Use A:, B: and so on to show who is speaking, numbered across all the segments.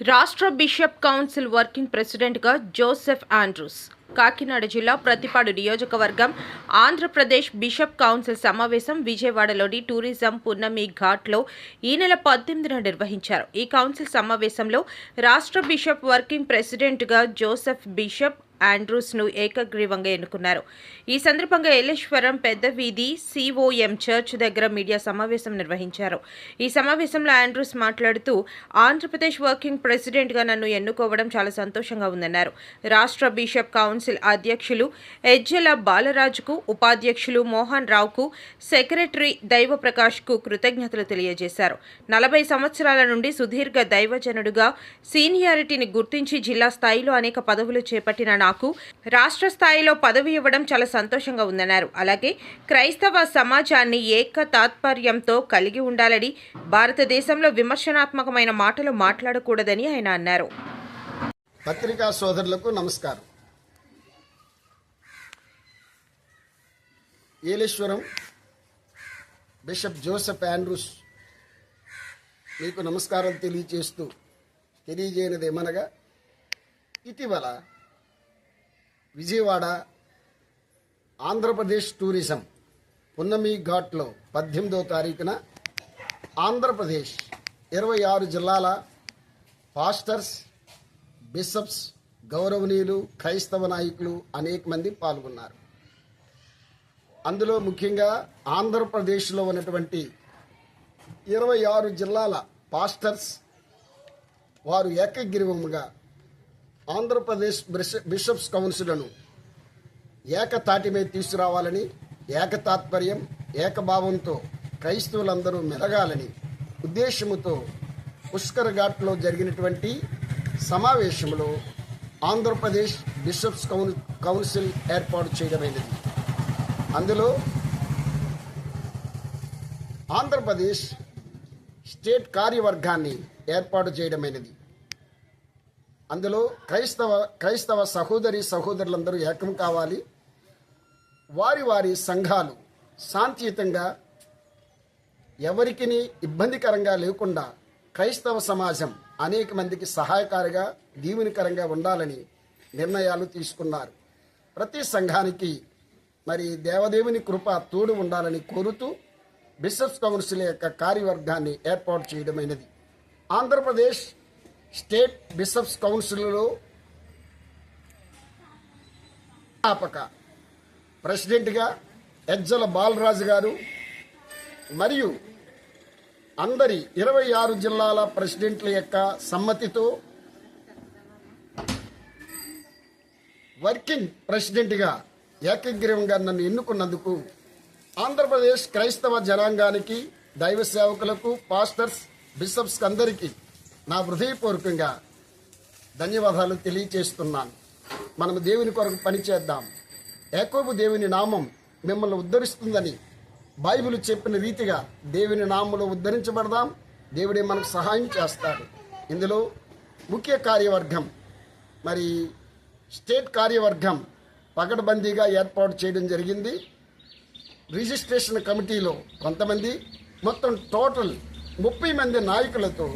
A: రాష్ట్ర bishop council working ప్రెసిడెంట్గా Joseph Andrews. Kakinada జిల్లా ప్రతిపాడు నియోజకవర్గం ఆంధ్రప్రదేశ్ బిషప్ కౌన్సిల్ సమావేశం విజయవాడలోని టూరిజం పున్నమి ఘాట్లో ఈ నెల పద్దెనిమిదిన నిర్వహించారు. ఈ కౌన్సిల్ సమావేశంలో రాష్ట్ర బిషప్ వర్కింగ్ ప్రెసిడెంట్గా జోసెఫ్ బిషప్ ఆండ్రూస్ను ఏకగ్రీవంగా ఎన్నుకున్నారు. ఈ సందర్భంగా ఎల్లేశ్వరం పెద్ద వీధి సిఓఎం చర్చ్ దగ్గర మీడియా సమావేశం నిర్వహించారు. ఈ సమావేశంలో ఆండ్రూస్ మాట్లాడుతూ ఆంధ్రప్రదేశ్ వర్కింగ్ ప్రెసిడెంట్గా నన్ను ఎన్నుకోవడం చాలా సంతోషంగా ఉందన్నారు. రాష్ట్ర బిషప్ కౌన్సిల్ అధ్యక్షులు ఎజ్జల బాలరాజుకు ఉపాధ్యక్షులు మోహన్ రావుకు సెక్రటరీ దైవప్రకాష్కు కృతజ్ఞతలు తెలియజేశారు. నలభై సంవత్సరాల నుండి సుదీర్ఘ దైవజనుడుగా సీనియారిటీని గుర్తించి జిల్లా స్థాయిలో అనేక పదవులు చేపట్టిన నాకు రాష్ట్ర స్థాయిలో పదవి ఇవ్వడం చాలా సంతోషంగా ఉందన్నారు. అలాగే క్రైస్తవ సమాజాన్ని ఏక తాత్పర్యంతో కలిగి ఉండాలని భారతదేశంలో విమర్శనాత్మకమైన మాటలు మాట్లాడకూడదని ఆయన అన్నారు.
B: పత్రికా సోదరులకు నమస్కారం. ఏలేశ్వరం బిషప్ జోసెఫ్ ఆండ్రూస్ మీకు నమస్కారం తెలియజేస్తూ తెలియజేయనిదేమనగా ఇటీవల విజయవాడ ఆంధ్రప్రదేశ్ టూరిజం పున్నమి ఘాట్లో పద్దెనిమిదో తారీఖున ఆంధ్రప్రదేశ్ ఇరవై ఆరు జిల్లాల పాస్టర్స్ బిషప్స్ గౌరవనీయులు క్రైస్తవ నాయకులు అనేక మంది పాల్గొన్నారు. అందులో ముఖ్యంగా ఆంధ్రప్రదేశ్లో ఉన్నటువంటి ఇరవై ఆరు జిల్లాల పాస్టర్స్ వారు ఏకగ్రీవంగా ఆంధ్రప్రదేశ్ బిషప్స్ కౌన్సిల్ను ఏకతాటి మీద తీసుకురావాలని ఏకతాత్పర్యం ఏకభావంతో క్రైస్తవులందరూ మెలగాలని ఉద్దేశముతో పుష్కర్ ఘాట్లో జరిగినటువంటి సమావేశంలో ఆంధ్రప్రదేశ్ బిషప్స్ కౌన్ కౌన్సిల్ ఏర్పాటు చేయడమైనది. అందులో ఆంధ్రప్రదేశ్ స్టేట్ కార్యవర్గాన్ని ఏర్పాటు చేయడమైనది. అందులో క్రైస్తవ క్రైస్తవ సహోదరి సహోదరులందరూ ఏకం కావాలి. వారి వారి సంఘాలు శాంతియుతంగా ఎవరికి ఇబ్బందికరంగా లేకుండా క్రైస్తవ సమాజం అనేక మందికి సహాయకారిగా దీవునికరంగా ఉండాలని నిర్ణయాలు తీసుకున్నారు. ప్రతి సంఘానికి మరి దేవదేవుని కృప తోడు ఉండాలని కోరుతూ బిషప్స్ కౌన్సిల్ యొక్క కార్యవర్గాన్ని ఏర్పాటు చేయడమైనది. ఆంధ్రప్రదేశ్ స్టేట్ బిషప్స్ కౌన్సిల్లో స్థాపక ప్రెసిడెంట్గా ఎజ్జల బాలరాజు గారు మరియు అందరి ఇరవై ఆరు జిల్లాల ప్రెసిడెంట్ల యొక్క సమ్మతితో వర్కింగ్ ప్రెసిడెంట్గా ఏకగ్రీవంగా నన్ను ఎన్నుకున్నందుకు ఆంధ్రప్రదేశ్ క్రైస్తవ జనాంగానికి దైవ సేవకులకు పాస్టర్స్ బిషప్స్కి అందరికీ నా హృదయపూర్వకంగా ధన్యవాదాలు తెలియచేస్తున్నాను. మనము దేవుని కొరకు పనిచేద్దాం ఏకోబు దేవుని నామం మిమ్మల్ని ఉద్ధరిస్తుందని బైబిల్ చెప్పిన రీతిగా దేవుని నామంలో ఉద్ధరించబడదాం. దేవుడే మనకు సహాయం చేస్తాడు. ఇందులో ముఖ్య కార్యవర్గం మరి స్టేట్ కార్యవర్గం పకడ్బందీగా ఏర్పాటు చేయడం జరిగింది. రిజిస్ట్రేషన్ కమిటీలో కొంతమంది మొత్తం టోటల్ ముప్పై మంది నాయకులతో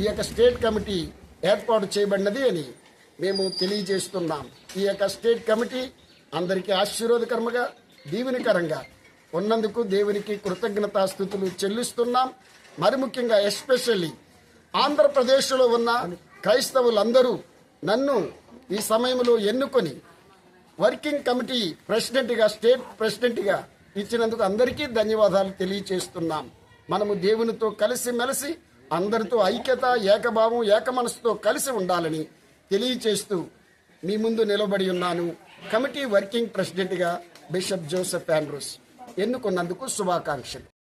B: ఈ యొక్క స్టేట్ కమిటీ ఏర్పాటు చేయబడినది అని మేము తెలియజేస్తున్నాం. ఈ యొక్క స్టేట్ కమిటీ అందరికీ ఆశీర్వాదకరంగా దీవెనికరంగా ఉన్నందుకు దేవునికి కృతజ్ఞతాస్థుతులు చెల్లిస్తున్నాం. మరి ముఖ్యంగా ఎస్పెషల్లీ ఆంధ్రప్రదేశ్లో ఉన్న క్రైస్తవులందరూ నన్ను ఈ సమయంలో ఎన్నుకొని వర్కింగ్ కమిటీ ప్రెసిడెంట్గా స్టేట్ ప్రెసిడెంట్గా ఇచ్చినందుకు అందరికీ ధన్యవాదాలు తెలియచేస్తున్నాం మనము దేవునితో కలిసి మెలిసి అందరితో ఐక్యత ఏకభావం ఏక మనసుతో కలిసి ఉండాలని తెలియచేస్తూ మీ ముందు నిలబడి ఉన్నాను. కమిటీ వర్కింగ్ ప్రెసిడెంట్గా బిషప్ జోసెఫ్ ఆండ్రూస్. ఎన్నుకున్నందుకు శుభాకాంక్షలు.